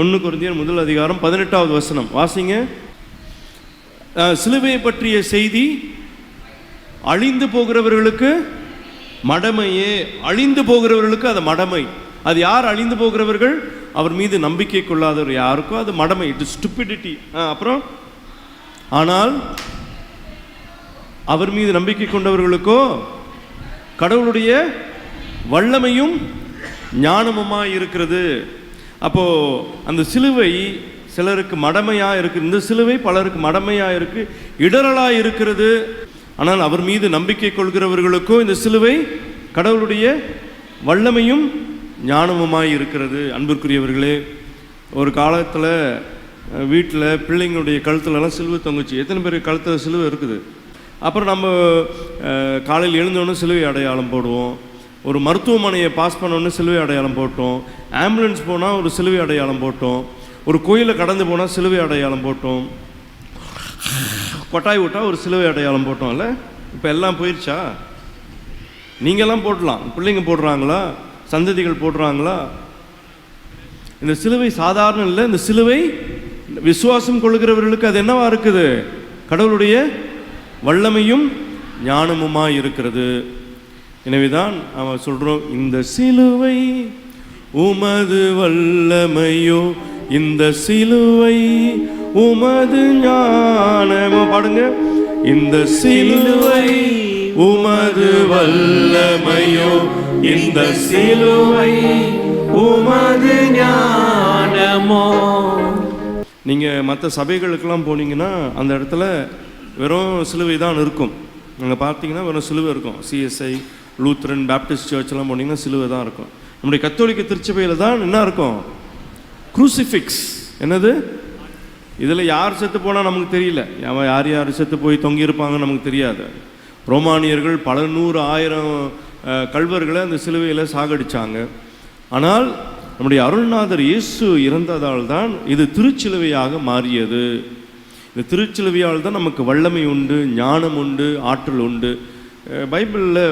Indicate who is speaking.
Speaker 1: ஒன்று குருந்தியர் முதல் அதிகாரம் பதினெட்டாவது வசனம். வாசிங்க. சிலுவையை பற்றிய செய்தி அழிந்து போகிறவர்களுக்கு மடமையே. அழிந்து போகிறவர்களுக்கு அது மடமை. அது யார் அழிந்து போகிறவர்கள்? அவர் மீது நம்பிக்கை கொள்ளாதவர் யாருக்கோ அது மடமை. இட் ஸ்டுபிடிட்டி அப்புறம் ஆனால் அவர் மீது நம்பிக்கை கொண்டவர்களுக்கோ கடவுளுடைய வல்லமையும் ஞானமுமாய் இருக்கிறது அப்போது அந்த சிலுவை சிலருக்கு மடமையாக இருக்குது இந்த சிலுவை பலருக்கு மடமையாக இருக்குது இடரலாக இருக்கிறது. ஆனால் அவர் மீது நம்பிக்கை கொள்கிறவர்களுக்கோ இந்த சிலுவை கடவுளுடைய வல்லமையும் ஞானமுமாய் இருக்கிறது. அன்பிற்குரியவர்களே ஒரு காலத்தில் வீட்டில் பிள்ளைங்களுடைய கழுத்துலலாம் சிலுவை தொங்குச்சு. எத்தனை பேர் கழுத்தில் சிலுவை இருக்குது? அப்புறம் நம்ம காலையில் எழுந்தோடனே சிலுவை அடையாளம் போடுவோம். ஒரு மருத்துவமனையை பாஸ் பண்ணோன்னே சிலுவை அடையாளம் போட்டோம். ஆம்புலன்ஸ் போனால் ஒரு சிலுவை அடையாளம் போட்டோம். ஒரு கோயிலை கடந்து போனால் சிலுவை அடையாளம் போட்டோம். கொட்டாய் விட்டால் ஒரு சிலுவை அடையாளம் போட்டோம்ல இப்போ எல்லாம் போயிடுச்சா நீங்கள்லாம் போடலாம். பிள்ளைங்க போடுறாங்களா? சந்ததிகள் போடுறாங்களா? இந்த சிலுவை சாதாரண இல்லை. இந்த சிலுவை விசுவாசம் கொள்கிறவர்களுக்கு அது என்னவா இருக்குது? கடவுளுடைய வல்லமையும் ஞானமுமா இருக்கிறது. எனவேதான் அவன் சொல்றோம் இந்த சிலுவை உமது வல்லமையோ இந்த சிலுவை உமது ஞானமோ. பாடுங்க. இந்த சிலுவை உமது வல்லமையோ இந்த சிலுவை
Speaker 2: உமது ஞானமோ.
Speaker 1: நீங்கள் மற்ற சபைகளுக்கெல்லாம் போனீங்கன்னா அந்த இடத்துல வெறும் சிலுவை தான் இருக்கும். அங்கே பார்த்தீங்கன்னா வெறும் சிலுவை இருக்கும். சிஎஸ்ஐ லூத்ரன் பேப்டிஸ்ட் சர்ச்லாம் போனீங்கன்னா சிலுவை தான் இருக்கும். நம்முடைய கத்தோலிக்க திருச்சபையில் தான் என்ன இருக்கும்? குரூசிஃபிக்ஸ் என்னது? இதில் யார் செத்து போனால் நமக்கு தெரியல. அவன் யார் யார் செத்து போய் தொங்கியிருப்பாங்கன்னு நமக்கு தெரியாது. ரோமானியர்கள் பல நூறு ஆயிரம் கல்வர்களை அந்த சிலுவையில் சாகடிச்சாங்க. ஆனால் நம்முடைய அருள்நாதர் இயேசு இறந்ததால் தான் இது திருச்சிலுவையாக மாறியது. இந்த திருச்சிலுவையால் தான் நமக்கு வல்லமை உண்டு ஞானம் உண்டு ஆற்றல் உண்டு. பைபிளில்